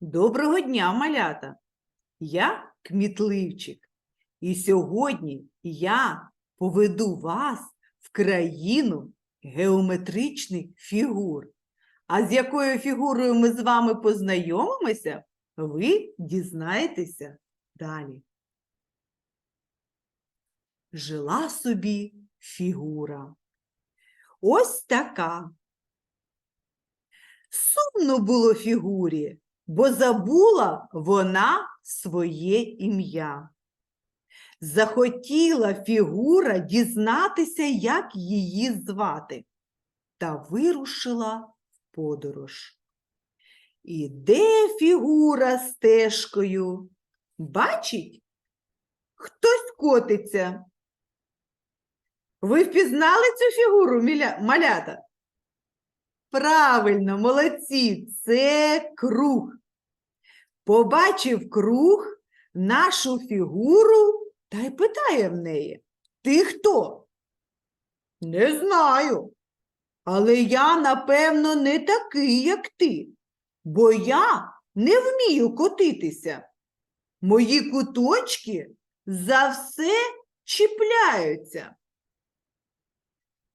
Доброго дня, малята! Я Кмітливчик, і сьогодні я поведу вас в країну геометричних фігур. А з якою фігурою ми з вами познайомимося, ви дізнаєтеся далі. Жила собі фігура. Ось така. Сумно було фігурі, бо забула вона своє ім'я. Захотіла фігура дізнатися, як її звати, та вирушила в подорож. Іде фігура стежкою. Бачить, хтось котиться. Ви впізнали цю фігуру, малята? Правильно, молодці, це круг. Побачив круг нашу фігуру та й питає в неї: Ти хто? Не знаю. Але я, напевно, не такий, як ти, бо я не вмію котитися. Мої куточки за все чіпляються.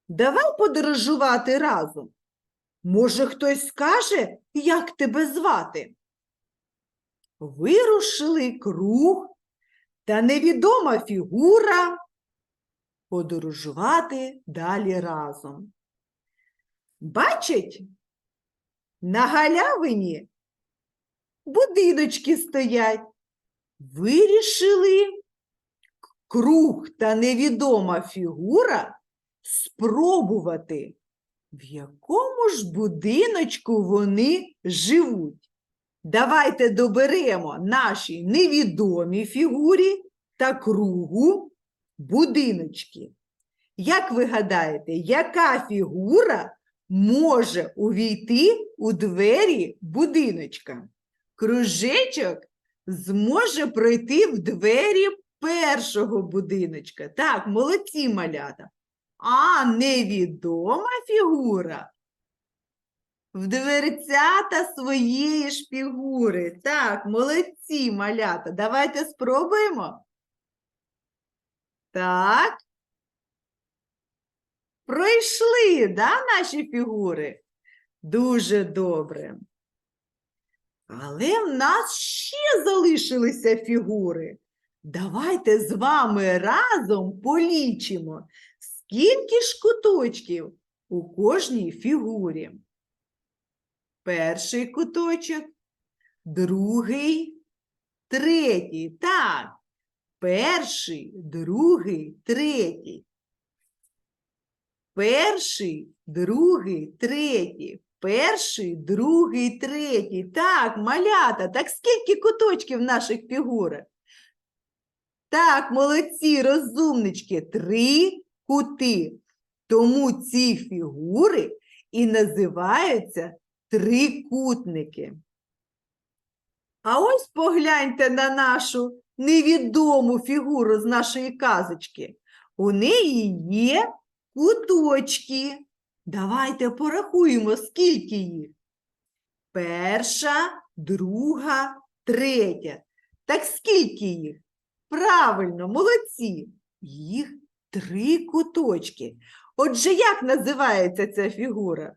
Давай подорожувати разом. Може, хтось скаже, як тебе звати? Вирушили круг та невідома фігура подорожувати далі разом. Бачить, на галявині будиночки стоять. Вирішили круг та невідома фігура спробувати в якому ж будиночку вони живуть? Давайте доберемо нашій невідомій фігурі та кругу будиночки. Як ви гадаєте, яка фігура може увійти у двері будиночка? Кружечок зможе пройти в двері першого будиночка. Так, молодці малята. А невідома фігура в дверцята своєї ж фігури. Так, молодці, малята. Давайте спробуємо. Так. Пройшли, да, наші фігури? Дуже добре. Але в нас ще залишилися фігури. Давайте з вами разом полічимо. Скільки ж куточків у кожній фігурі? Перший куточок, другий, третій. Так, перший, другий, третій. Перший, другий, третій. Перший, другий, третій. Так, малята, так скільки куточків в наших фігурах? Так, молодці, розумнички, три кути. Тому ці фігури і називаються трикутники. А ось погляньте на нашу невідому фігуру з нашої казочки. У неї є куточки. Давайте порахуємо, скільки їх. Перша, друга, третя. Так скільки їх? Правильно, молодці. Їх три куточки. Отже, як називається ця фігура?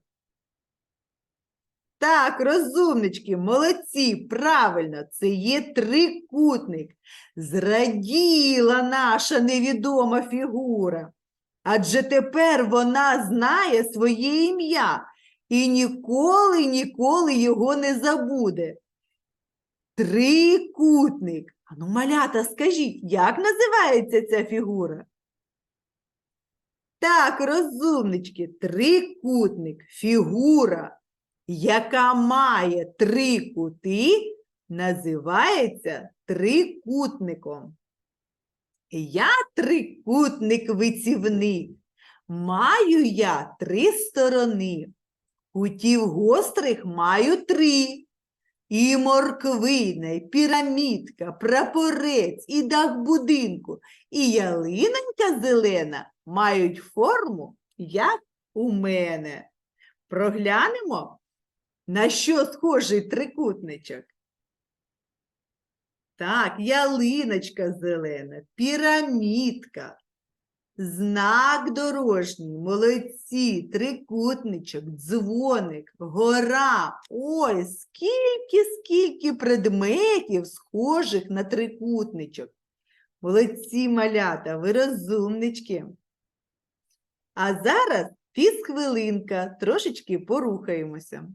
Так, розумнички, молодці, правильно, це є трикутник. Зраділа наша невідома фігура. Адже тепер вона знає своє ім'я і ніколи, ніколи його не забуде. Трикутник. Ану, малята, скажіть, як називається ця фігура? Так, розумнички, трикутник, фігура, яка має три кути, називається трикутником. Я трикутник вицівник, маю я три сторони, кутів гострих маю три. І морквина, і пірамідка, прапорець, і дах будинку, і ялинонька зелена мають форму, як у мене. Проглянемо, на що схожий трикутничок. Так, ялиночка зелена, пірамідка, знак дорожній, молодці, трикутничок, дзвоник, гора. Ой, скільки, скільки предметів, схожих на трикутничок. Молодці малята, ви розумнички. А зараз фізхвилинка, трошечки порухаємося.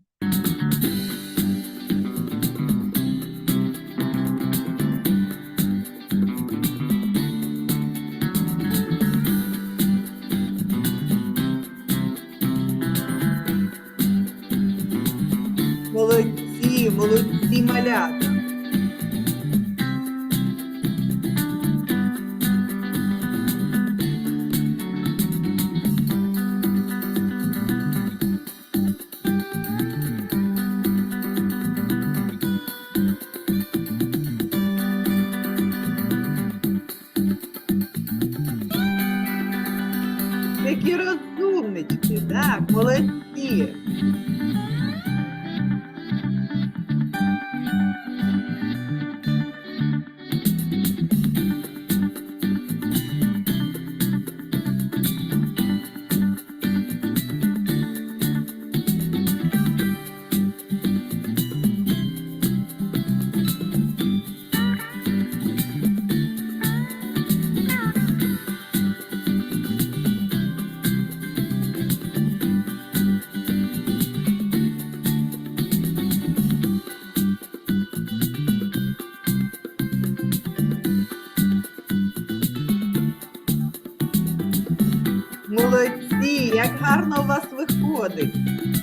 Молодці, молодці гарно у вас виходить.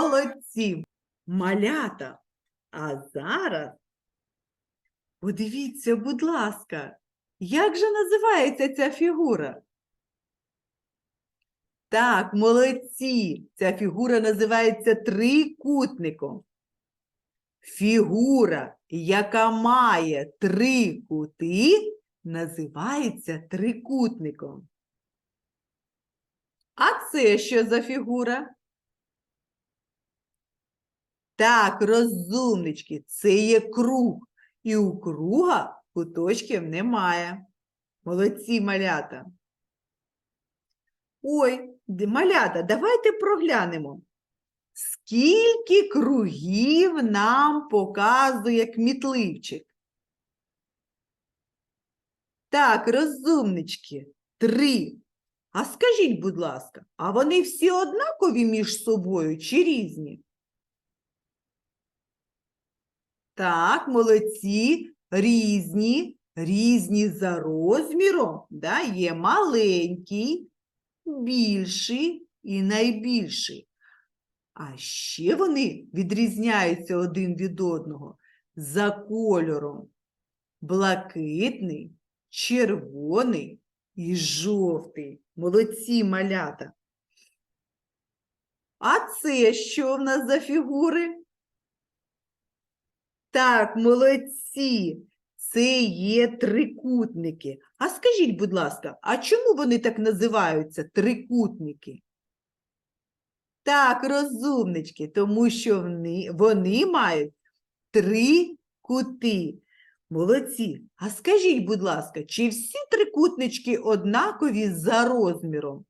Молодці, малята. А зараз подивіться, будь ласка, як же називається ця фігура? Так, молодці. Ця фігура називається трикутником. Фігура, яка має три кути, називається трикутником. А це що за фігура? Так, розумнички, це є круг. І у круга куточків немає. Молодці малята. Ой, малята, давайте проглянемо. Скільки кругів нам показує кмітливчик? Так, розумнички, три. А скажіть, будь ласка, а вони всі однакові між собою чи різні? Так, молодці, різні, різні за розміром, да, є маленький, більший і найбільший. А ще вони відрізняються один від одного за кольором. Блакитний, червоний і жовтий. Молодці малята. А це що в нас за фігури? Так, молодці. Це є трикутники. А скажіть, будь ласка, а чому вони так називаються трикутники? Так, розумнички, тому що вони, вони мають три кути. Молодці. А скажіть, будь ласка, чи всі трикутнички однакові за розміром?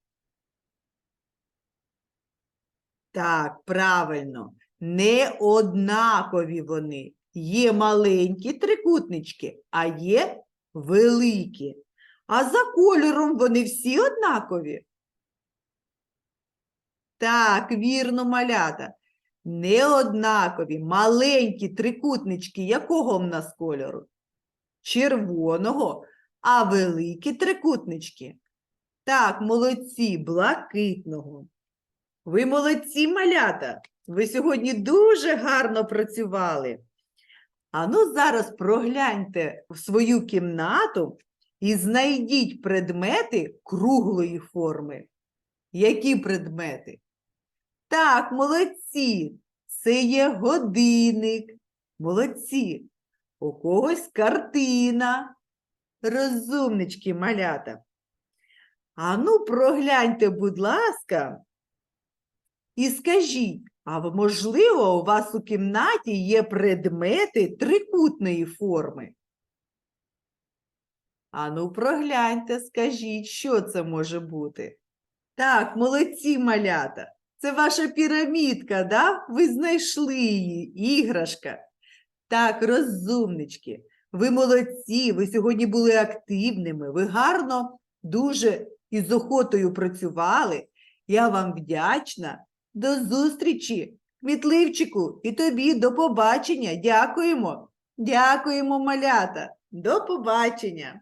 Так, правильно, не однакові вони. Є маленькі трикутнички, а є великі. А за кольором вони всі однакові? Так, вірно, малята. Не однакові, маленькі трикутнички якого в нас кольору? Червоного, а великі трикутнички. Так, молодці, блакитного. Ви молодці, малята. Ви сьогодні дуже гарно працювали. А ну зараз прогляньте в свою кімнату і знайдіть предмети круглої форми. Які предмети? Так, молодці. Це є годинник. Молодці. У когось картина. Розумнички, малята. А ну, прогляньте, будь ласка, і скажіть, а можливо, у вас у кімнаті є предмети трикутної форми? А ну, прогляньте, скажіть, що це може бути? Так, молодці малята. Це ваша пірамідка, да? Ви знайшли її, іграшка. Так, розумнички. Ви молодці, ви сьогодні були активними, ви гарно, дуже і з охотою працювали. Я вам вдячна. До зустрічі, Кмітливчику, і тобі до побачення. Дякуємо. Дякуємо, малята. До побачення.